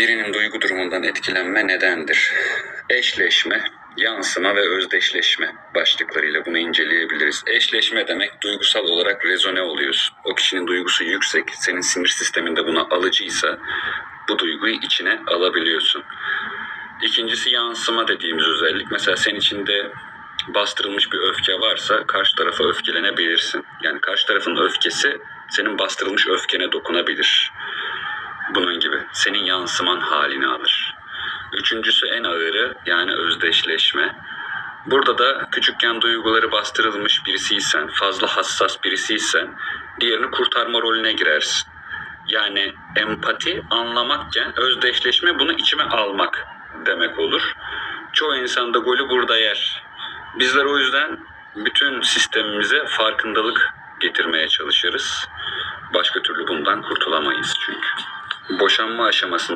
Birinin duygu durumundan etkilenme nedendir? Eşleşme, yansıma ve özdeşleşme başlıklarıyla bunu inceleyebiliriz. Eşleşme demek duygusal olarak rezone oluyorsun. O kişinin duygusu yüksek, senin sinir sisteminde buna alıcıysa bu duyguyu içine alabiliyorsun. İkincisi yansıma dediğimiz özellik. Mesela senin içinde bastırılmış bir öfke varsa karşı tarafa öfkelenebilirsin. Yani karşı tarafın öfkesi senin bastırılmış öfkene dokunabilir. Senin yansıman halini alır. Üçüncüsü en ağırı yani özdeşleşme. Burada da küçükken duyguları bastırılmış birisiysen, fazla hassas birisiysen diğerini kurtarma rolüne girersin. Yani empati anlamakken özdeşleşme bunu içime almak demek olur. Çoğu insan da golü burada yer. Bizler o yüzden bütün sistemimize farkındalık getirmeye çalışırız. Başka türlü bundan kurtulamayız çünkü. Boşanma aşamasında